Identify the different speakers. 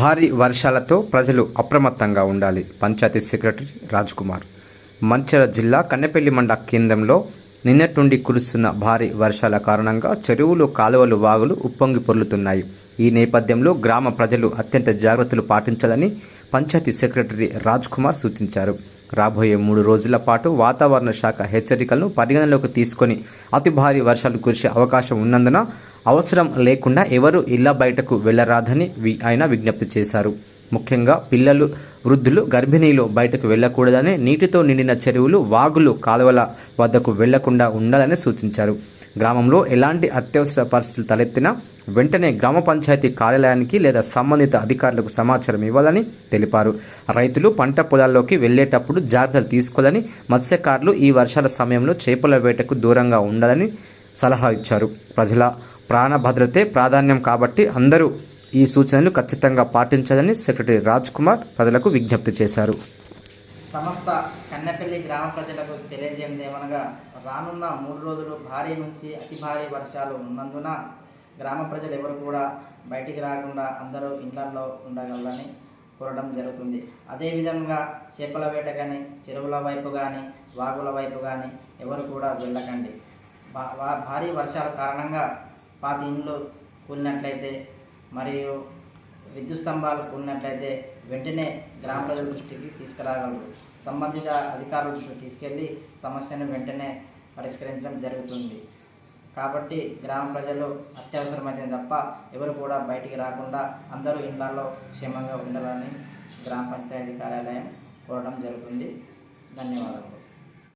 Speaker 1: భారీ వర్షాలతో ప్రజలు అప్రమత్తంగా ఉండాలి. పంచాయతీ సెక్రటరీ రాజ్కుమార్. మంచిర మంచిర్యాల జిల్లా కన్నెపల్లి మండ కేంద్రంలో నిన్నటుండి కురుస్తున్న భారీ వర్షాల కారణంగా చెరువులు కాలువలు వాగులు ఉప్పొంగి పొర్లుతున్నాయి. ఈ నేపథ్యంలో గ్రామ ప్రజలు అత్యంత జాగ్రత్తలు పాటించాలని పంచాయతీ సెక్రటరీ రాజ్ కుమార్ సూచించారు. రాబోయే మూడు రోజుల పాటు వాతావరణ శాఖ హెచ్చరికలను పరిగణలోకి తీసుకొని అతి భారీ వర్షాలు కురిసే అవకాశం ఉన్నందున అవసరం లేకుండా ఎవరు ఇళ్ళ బయటకు వెళ్ళరాదని వి- ఆయన విజ్ఞప్తి చేశారు. ముఖ్యంగా పిల్లలు వృద్ధులు గర్భిణీలు బయటకు వెళ్ళకూడదని నీటితో నిండిన చెరువులు వాగులు కాలువల వద్దకు వెళ్ళకుండా ఉండాలని సూచించారు. గ్రామంలో ఎలాంటి అత్యవసర పరిస్థితులు తలెత్తినా వెంటనే గ్రామ పంచాయతీ కార్యాలయానికి లేదా సంబంధిత అధికారులకు సమాచారం ఇవ్వాలని తెలిపారు. రైతులు పంట పొలాల్లోకి వెళ్ళేటప్పుడు జాగ్రత్తలు తీసుకోవాలని మత్స్యకారులు ఈ వర్షాల సమయంలో చేపల వేటకు దూరంగా ఉండాలని సలహా ఇచ్చారు. ప్రజల ప్రాణ భద్రతే ప్రాధాన్యం కాబట్టి అందరూ ఈ సూచనలు ఖచ్చితంగా పాటించాలని సెక్రటరీ రాజ్ కుమార్ ప్రజలకు విజ్ఞప్తి చేశారు.
Speaker 2: సమస్త కన్నెపల్లి గ్రామ ప్రజలకు తెలియజేయడం ఏమనగా రానున్న మూడు రోజులు భారీ నుంచి అతి భారీ వర్షాలు ఉన్నందున గ్రామ ప్రజలు ఎవరు కూడా బయటికి రాకుండా అందరూ ఇళ్ళలో ఉండగలరని కోరడం జరుగుతుంది. అదేవిధంగా చేపల వేట కానీ చెరువుల వైపు కానీ వాగుల వైపు కానీ ఎవరు కూడా వెళ్ళకండి. భారీ వర్షాల కారణంగా పాత ఇండ్లు కూలినట్లయితే మరియు విద్యుత్ స్తంభాలు కూలినట్లయితే వెంటనే గ్రామ ప్రజల దృష్టికి తీసుకురాగలరు. సంబంధిత అధికారుల దృష్టికి తీసుకెళ్ళి సమస్యను వెంటనే పరిష్కరించడం జరుగుతుంది. కాబట్టి గ్రామ ప్రజలు అత్యవసరమైతే తప్ప ఎవరు కూడా బయటికి రాకుండా అందరూ ఇళ్ళలో క్షేమంగా ఉండాలని గ్రామ పంచాయతీ కార్యాలయం కోరడం జరుగుతుంది. ధన్యవాదాలు